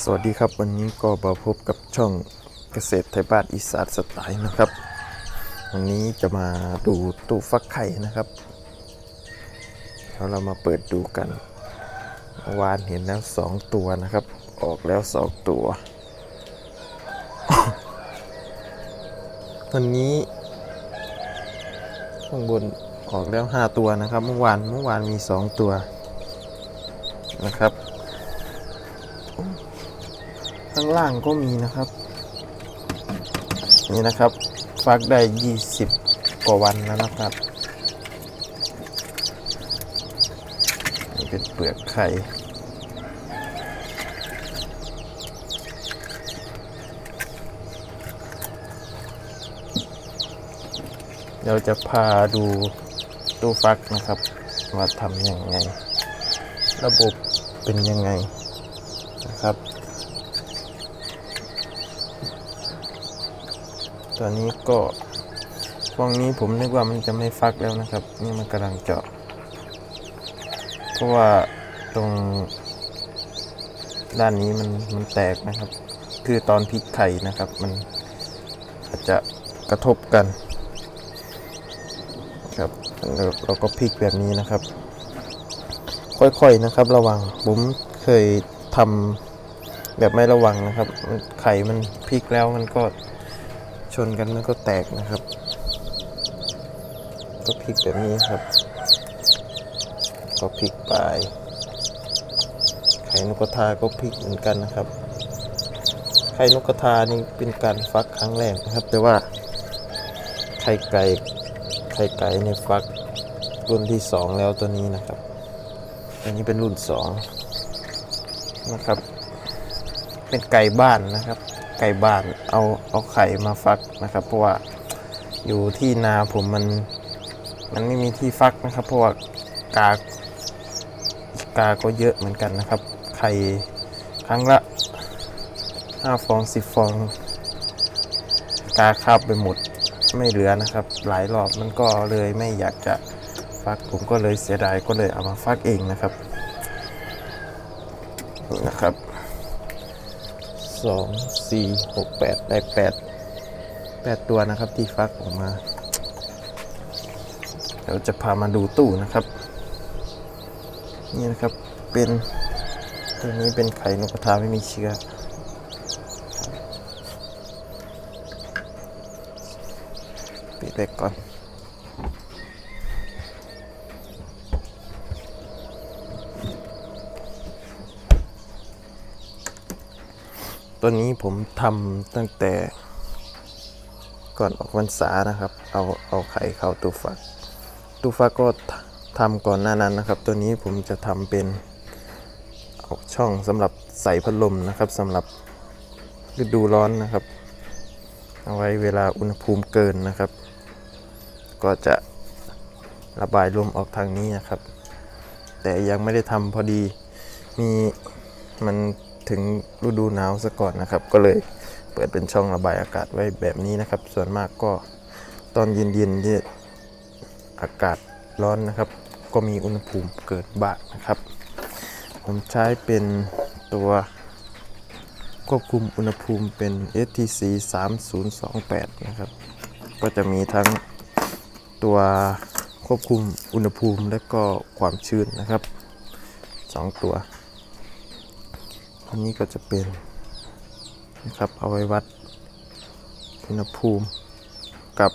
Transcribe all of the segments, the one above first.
สวัสดีครับวันนี้ก็มาพบกับช่องเกษตรไทยบ้านอีสานสไตล์นะครับ วันนี้จะมาดูตู้ฟักไข่นะครับเดี๋ยวเรามาเปิดดูกันวานเห็นแล้วสองตัวนะครับ ออกแล้วสองตัววันนี้ข้างบนออกแล้วห้าตัวนะครับ เมื่อวานเมื่อวานมีสองตัวนะครับ ข้างล่างก็มีนะครับ นี่นะครับฟักได้ 20 กว่าวันแล้วนะครับนี่เป็นเปลือกไข่เราจะพาดูตู้ฟักนะครับ ว่าทำยังไง ระบบเป็นยังไงนะครับ ตัวนี้ก็ฟองนี้ผมนึกว่ามันจะไม่ฟักแล้วนะครับ นี่มันกำลังเจาะ เพราะว่าตรงด้านนี้มันมันแตกนะครับ คือตอนพลิกไข่นะครับ มันอาจจะกระทบกันครับเราเราก็พลิกแบบนี้นะครับ ค่อยๆนะครับ ระวังผมเคยทำแบบไม่ระวังนะครับไข่มันพลิกแล้วมันก็ ชนกันมันก็แตกนะครับ ก็พลิกแบบนี้ครับ ก็พลิกไปไข่นกกระทาก็พลิกเหมือนกันนะครับ ไข่นกกระทานี่เป็นการฟักครั้งแรกนะครับ แต่ว่าไข่ไก่ไข่ไก่เนี่ยฟักรุ่นที่สองแล้วตัวนี้นะครับตัวนี้เป็นรุ่นสองนะครับ เป็นไก่บ้านนะครับ ไก่บ้านเอาเอาไข่มาฟักนะครับ เพราะว่าอยู่ที่นาผมมันมันไม่มีที่ฟักนะครับ เพราะว่ากากาก็เยอะเหมือนกันนะครับ ไข่ครั้งละห้าฟองสิบฟอง กาคาบไปหมดไม่เหลือนะครับ หลายรอบมันก็เลยไม่อยากจะฟักผมก็เลยเสียดายก็เลยเอามาฟักเองนะครับนะครับ สองสี่หกแปดได้แปดแปดตัวนะครับที่ฟักออกมา เดี๋ยวจะพามาดูตู้นะครับ นี่นะครับเป็นตัวนี้เป็นไข่นกกระทาไม่มีเชื้อปิดไปก่อน ตัวนี้ผมทำตั้งแต่ก่อนออกพรรษานะครับ เอาเอาไข่เข้าตู้ฟักตู้ฟักก็ทำก่อนหน้านั้นนะครับ ตัวนี้ผมจะทำเป็นเอาช่องสำหรับใส่พัดลมนะครับสำหรับฤดูร้อนนะครับ เอาไว้เวลาอุณหภูมิเกินนะครับ ก็จะระบายลมออกทางนี้นะครับ แต่ยังไม่ได้ทำพอดีมีมัน ถึงฤดูหนาวซะก่อนนะครับ ก็เลยเปิดเป็นช่องระบายอากาศไว้แบบนี้นะครับ ส่วนมากก็ตอนเย็นๆที่อากาศร้อนนะครับ ก็มีอุณหภูมิเกิดบางนะครับ ผมใช้เป็นตัวควบคุมอุณหภูมิเป็น STC 3028 นะครับ ก็จะมีทั้งตัวควบคุมอุณหภูมิและก็ความชื้นนะครับ 2 ตัว อันนี้ก็จะเป็นนะครับเอาไว้วัดอุณหภูมิกับ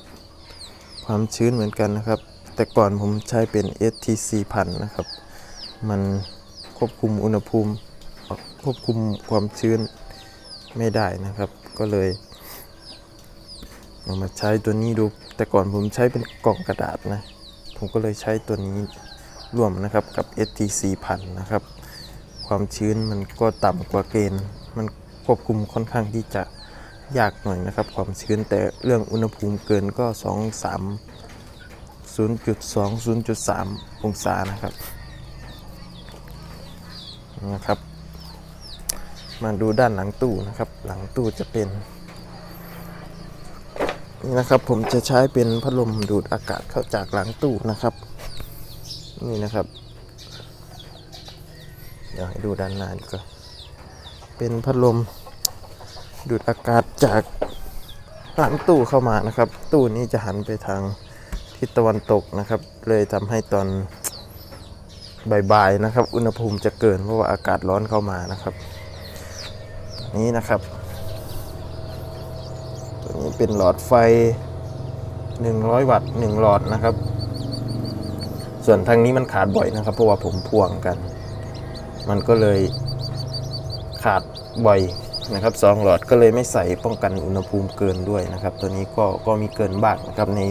ความชื้นเหมือนกันนะครับ แต่ก่อนผมใช้เป็น STC พันนะครับ มันควบคุมอุณหภูมิ ควบคุมความชื้นไม่ได้นะครับ ก็เลยเอามาใช้ตัวนี้ดู แต่ก่อนผมใช้เป็นกล่องกระดาษนะ ผมก็เลยใช้ตัวนี้ร่วมนะครับกับ STC พันนะครับ ความชื้นมันก็ต่ำกว่าเกณฑ์ มันควบคุมค่อนข้างที่จะยากหน่อยนะครับ ความชื้นแต่เรื่องอุณหภูมิเกินก็ 2 3 0.2 0.3 องศานะครับนะครับ มาดูด้านหลังตู้นะครับ หลังตู้จะเป็นนี่นะครับผมจะใช้เป็นพัดลมดูดอากาศเข้าจากหลังตู้นะครับ นี่นะครับ ดี๋ยวให้ดูด้านหน้ากว่าเป็นพัดลมดูดอากาศจากหลังตู้เข้ามานะครับ ตู้นี้จะหันไปทางทิศตะวันตกนะครับ เลยทำให้ตอนบ่ายๆนะครับ อุณหภูมิจะเกินเพราะว่าอากาศร้อนเข้ามานะครับ นี้นะครับ ตัวนี้เป็นหลอดไฟ 100 วัตต์1หลอดนะครับ ส่วนทางนี้มันขาดบ่อยนะครับ เพราะว่าผมพ่วงกัน มันก็เลยขาดบ่อยนะครับสองหลอดก็เลยไม่ใส่ป้องกันอุณหภูมิเกินด้วยนะครับ ตัวนี้ก็ก็มีเกินบ้างนะครับใน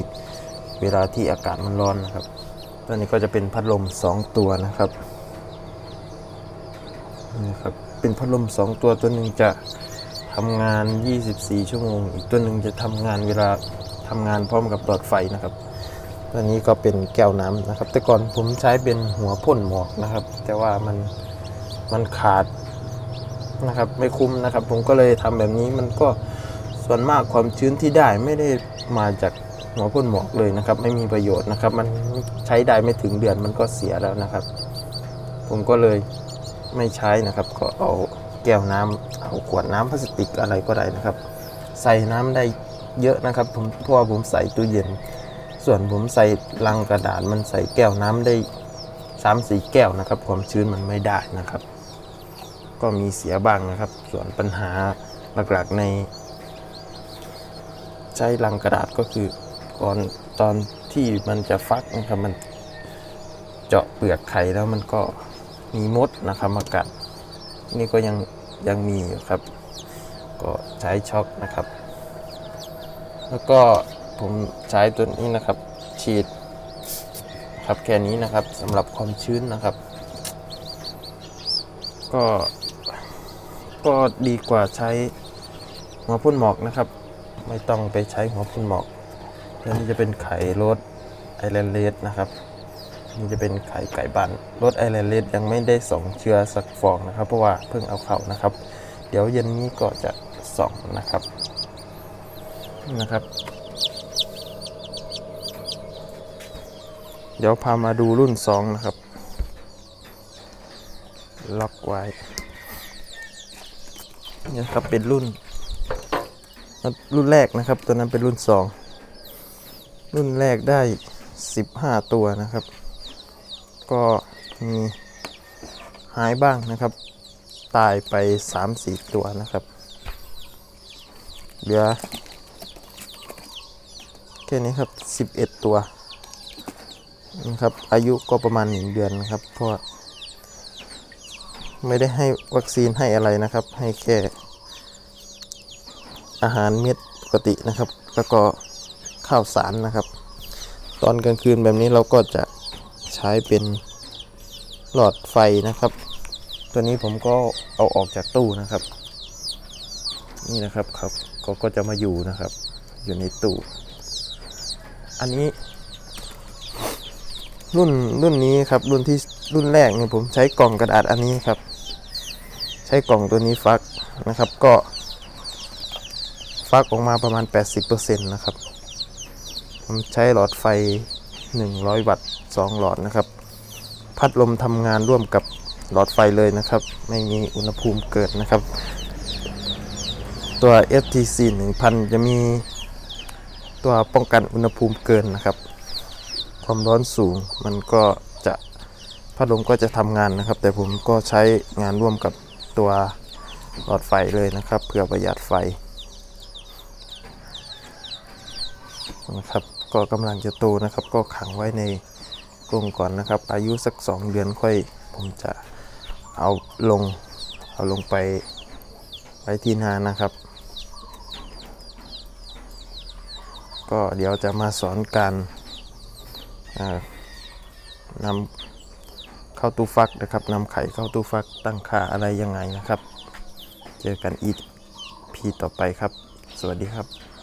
เวลาที่อากาศมันร้อนนะครับ ตัวนี้ก็จะเป็นพัดลม 2 ตัวนะครับนี่ครับเป็นพัดลม 2 ตัวตัวหนึ่งจะทำงาน 24 ชั่วโมง อีกตัวหนึ่งจะทำงานเวลาทำงานพร้อมกับหลอดไฟนะครับ ตัวนี้ก็เป็นแก้วน้ำนะครับ แต่ก่อนผมใช้เป็นหัวพ่นหมอกนะครับ แต่ว่ามัน มันขาดนะครับ ไม่คุ้มนะครับ ผมก็เลยทำแบบนี้มันก็ส่วนมากความชื้นที่ได้ไม่ได้มาจากหัวพ่นหมอกเลยนะครับ ไม่มีประโยชน์นะครับ มันใช้ได้ไม่ถึงเดือนมันก็เสียแล้วนะครับ ผมก็เลยไม่ใช้นะครับ ก็เอาแก้วน้ำเอาขวดน้ำพลาสติกอะไรก็ได้นะครับ ใส่น้ำได้เยอะนะครับ ผมเพราะว่าผมใส่ตู้เย็น ส่วนผมใส่ลังกระดาษมันใส่แก้วน้ำได้สามสี่แก้วนะครับ ความชื้นมันไม่ได้นะครับ ก็มีเสียบ้างนะครับ ส่วนปัญหาหลักๆใน ใช้ลังกระดาษก็คือก่อนตอนที่มันจะฟักนะครับมันเจาะเปลือกไข่แล้วมันก็มีมดนะครับมากัด นี่ก็ยังยังมีอยู่ครับ ก็ใช้ช็อกนะครับ แล้วก็ผมใช้ตัวนี้นะครับ ฉีดครับแค่นี้นะครับสำหรับความชื้นนะครับ ก็ ก็ดีกว่าใช้หัวพ่นหมอกนะครับ ไม่ต้องไปใช้หัวพ่นหมอกแล้วนี่จะเป็นไข่รสไอแลนด์เลดนะครับนี่จะเป็นไข่ไก่บ้านรสไอแลนด์เลดยังไม่ได้ส่องเชื้อสักฟองนะครับ เพราะว่าเพิ่งเอาเข้านะครับ เดี๋ยวเย็นนี้ก็จะส่องนะครับนะครับ เดี๋ยวพามาดูรุ่น 2 นะครับ ล็อกไว้ นี่ครับเป็นรุ่น รุ่นแรกนะครับ ตัวนั้นเป็นรุ่น 2 รุ่นแรกได้ 15 ตัวนะครับ ก็มีหายบ้างนะครับ ตายไป 3-4 ตัวนะครับ เหลือแค่นี้ครับ 11 ตัวนะครับ อายุก็ประมาณ 1 เดือนนะครับ เพราะ ไม่ได้ให้วัคซีนให้อะไรนะครับ ให้แค่อาหารเม็ดปกตินะครับ แล้วก็ข้าวสารนะครับ ตอนกลางคืนแบบนี้เราก็จะใช้เป็นหลอดไฟนะครับ ตัวนี้ผมก็เอาออกจากตู้นะครับ นี่นะครับครับก็ก็จะมาอยู่นะครับ อยู่ในตู้ อันนี้รุ่นรุ่นนี้ครับรุ่นที่รุ่นแรกเนี่ยผมใช้กล่องกระดาษอันนี้ครับ ใช้กล่องตัวนี้ฟักนะครับ ก็ ฟักออกมาประมาณ 80%นะครับผมใช้หลอดไฟ 100 วัตต์ 2 หลอดนะครับ พัดลมทำงานร่วมกับหลอดไฟเลยนะครับ ไม่มีอุณหภูมิเกิดนะครับ ตัว FTC 1000 จะมีตัวป้องกันอุณหภูมิเกินนะครับ ความร้อนสูงมันก็จะพัดลมก็จะทำงานนะครับ แต่ผมก็ใช้งานร่วมกับ ตัวหลอดไฟเลยนะครับ เพื่อประหยัดไฟนะครับก็กำลังจะโตนะครับ ก็ขังไว้ในกรงก่อนนะครับ อายุสัก 2 เดือนค่อยผมจะเอาลงเอาลงไปไว้ที่นานะครับ ก็เดี๋ยวจะมาสอนการนำ เข้าตู้ฟักนะครับนำไข่เข้าตู้ฟักตั้งค่าอะไรยังไงนะครับ เจอกันอีพีต่อไปครับ สวัสดีครับ